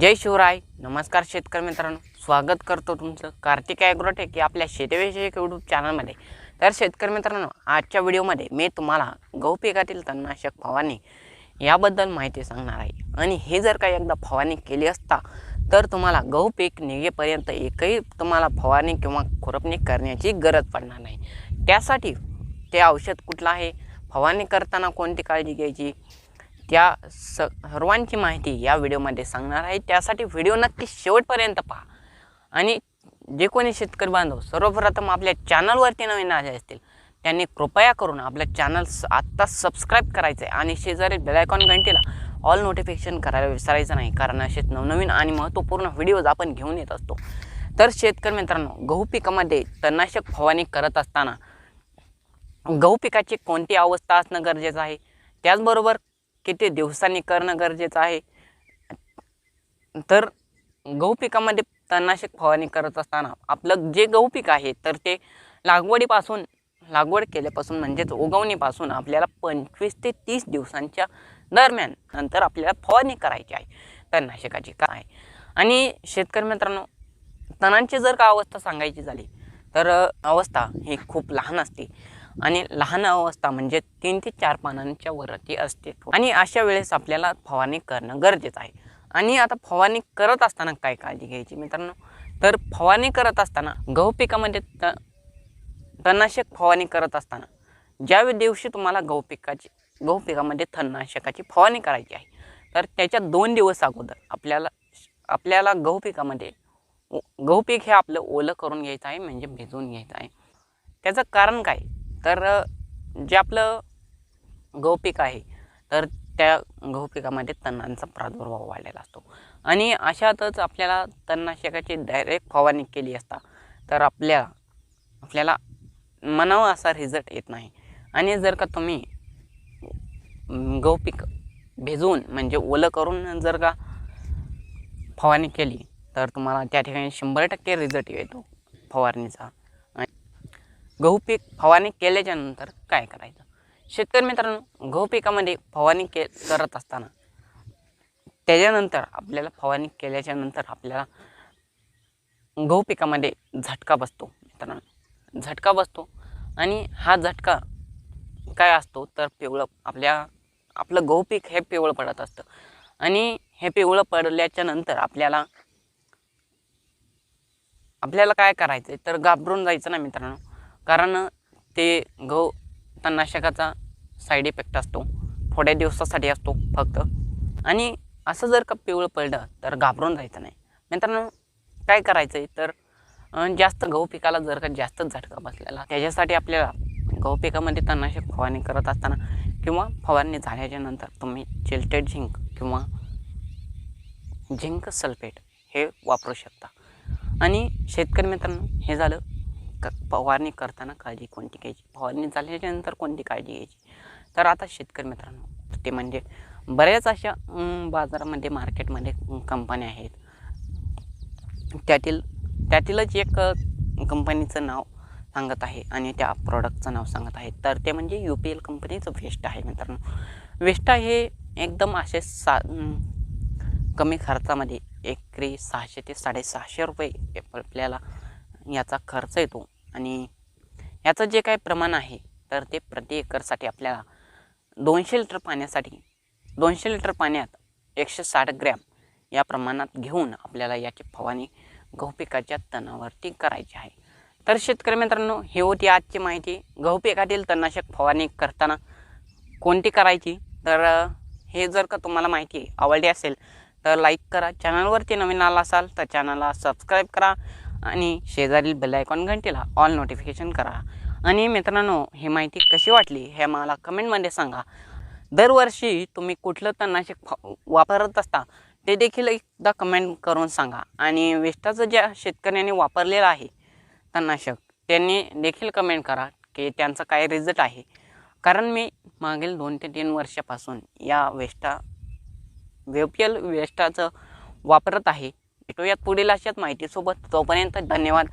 जय शिवराय. नमस्कार शेतकरी मित्रांनो. स्वागत करतो तुमचं कार्तिक ॲग्रोटेक या आपल्या शेतीविषयक यूट्यूब चॅनलमध्ये तर शेतकरी मित्रांनो आजच्या व्हिडिओमध्ये मी तुम्हाला गहू पिकातील तणनाशक फवारणी याबद्दल माहिती सांगणार आहे. आणि हे जर का एकदा फवारणी केली असता तर तुम्हाला गहू पीक निघेपर्यंत एकही तुम्हाला फवारणी किंवा खुरपणी करण्याची गरज पडणार नाही. त्यासाठी ते औषध कुठलं आहे? फवारणी करताना कोणती काळजी घ्यायची? त्या स सर्वांची माहिती या व्हिडिओमध्ये सांगणार आहे. त्यासाठी व्हिडिओ नक्की शेवटपर्यंत पहा. आणि जे कोणी शेतकरी बांधव सर्वप्रथम आपल्या चॅनलवरती नवीन आले असतील त्यांनी कृपया करून आपल्या चॅनल आत्ता सबस्क्राईब करायचं आहे आणि शेजारी बेलायकॉन घंटीला ऑल नोटिफिकेशन करायला विसरायचं नाही. कारण असे नवनवीन आणि महत्त्वपूर्ण व्हिडिओज आपण घेऊन येत असतो. तर शेतकरी मित्रांनो गहू पिकामध्ये तणनाशक फवारणी करत असताना गहू पिकाची कोणती अवस्था असणं गरजेचं आहे? त्याचबरोबर किती दिवसांनी करणं गरजेचं आहे? तर गहू पिकामध्ये तणनाशक फवारणी करत असताना आपलं जे गहू पीक आहे तर ते लागवडीपासून लागवड केल्यापासून म्हणजेच उगवणीपासून आपल्याला पंचवीस ते तीस दिवसांच्या दरम्यान नंतर आपल्याला फवारणी करायची आहे. तणनाशकाची काय आणि शेतकरी मित्रांनो तणांची जर का अवस्था सांगायची झाली तर अवस्था ही खूप लहान असते. आणि लहान अवस्था म्हणजे तीन ते चार पानांच्या वरती असते. आणि अशा वेळेस आपल्याला फवारणी करणं गरजेचं आहे. आणि आता फवारणी करत असताना काय काळजी घ्यायची मित्रांनो? तर फवारणी करत असताना गहू पिकामध्ये त तणनाशक फवारणी करत असताना ज्या दिवशी तुम्हाला गहू पिकाची गहू पिकामध्ये तणनाशकाची फवारणी करायची आहे तर त्याच्या दोन दिवस अगोदर आपल्याला आपल्याला गहू पिकामध्ये गहू पीक हे आपलं ओलं करून घ्यायचं आहे म्हणजे भिजवून घ्यायचं आहे. त्याचं कारण काय? तर जे आपलं गहू पीक आहे तर त्या गहू पिकामध्ये तणांचा प्रादुर्भाव वाढलेला असतो. आणि अशातच आपल्याला तणनाशकाची डायरेक्ट फवारणी केली असता तर आपल्या आपल्याला म्हणावं असा रिझल्ट येत नाही. आणि जर का तुम्ही गहू पीक भिजवून म्हणजे ओलं करून जर का फवारणी केली तर तुम्हाला त्या ठिकाणी शंभर टक्के रिझल्ट येतो फवारणीचा. गहू पीक फवारणी केल्याच्यानंतर काय करायचं? शेतकरी मित्रांनो गहू पिकामध्ये फवारणी के करत असताना त्याच्यानंतर आपल्याला फवारणी केल्याच्यानंतर आपल्याला गहू पिकामध्ये झटका बसतो मित्रांनो. झटका बसतो आणि हा झटका काय असतो? तर पिवळं आपल्या आपलं गहू पीक हे पिवळं पडत असतं आणि हे पिवळं पडल्याच्या नंतर आपल्याला आपल्याला काय करायचं आहे तर घाबरून जायचं ना मित्रांनो. कारण ते गहू तणनाशकाचा साईड इफेक्ट असतो. थोड्या दिवसासाठी असतो फक्त. आणि असं जर का पिवळं पडलं तर घाबरून जायचं नाही. मित्रांनो काय करायचं आहे तर जास्त गहू पिकाला जर का जास्त झटका बसलेला त्याच्यासाठी आपल्याला गहू पिकामध्ये तणनाशक फवारणी करत असताना किंवा फवारणी झाल्याच्यानंतर तुम्ही चिल्टेड झिंक किंवा झिंक सल्फेट हे वापरू शकता. आणि शेतकरी मित्रांनो हे झालं फवारणी करताना काळजी कोणती घ्यायची? फवारणी झाल्याच्यानंतर कोणती काळजी घ्यायची? तर आता शेतकरी मित्रांनो ते म्हणजे बऱ्याच अशा बाजारामध्ये मार्केटमध्ये कंपन्या आहेत. त्यातील त्यातीलच एक कंपनीचं नाव सांगत आहे आणि त्या प्रॉडक्टचं नाव सांगत आहे. तर ते म्हणजे यू पी एल कंपनीचं वेस्ट आहे मित्रांनो. वेस्टा हे एकदम असे सा कमी खर्चामध्ये एकरी सहाशे ते साडेसहाशे रुपये आपल्याला याचा खर्च येतो. आणि याचं जे काही प्रमाण आहे तर ते प्रति एकरसाठी आपल्याला दोनशे लिटर पाण्यासाठी दोनशे लिटर पाण्यात एकशे साठ ग्रॅम या प्रमाणात घेऊन आपल्याला याची फवारणी गहू पिकाच्या तणावरती करायची आहे. तर शेतकरी मित्रांनो ही होती आजची माहिती. गहू पिकातील तणनाशक फवारणी करताना कोणती करायची? तर हे जर का तुम्हाला माहिती आवडली असेल तर लाईक करा. चॅनलवरती नवीन आला असाल तर चॅनलला सबस्क्राईब करा. आणि शेजारील बेलायकॉन घंटेला घंटीला ऑल नोटिफिकेशन करा. आणि मित्रांनो ही माहिती कशी वाटली हे मला कमेंटमध्ये सांगा. दरवर्षी तुम्ही कुठलं तणनाशक वापरत असता ते देखील एकदा कमेंट करून सांगा. आणि वेस्टाचं ज्या शेतकऱ्यांनी वापरलेलं आहे तणनाशक त्यांनी देखील कमेंट करा की त्यांचा काय रिझल्ट आहे. कारण मी मागील दोन ते तीन वर्षापासून या वेस्टा वेपियल वेस्टाचं वापरत आहे. भेटूयात पुढील अशाच माहितीसोबत. तोपर्यंत धन्यवाद.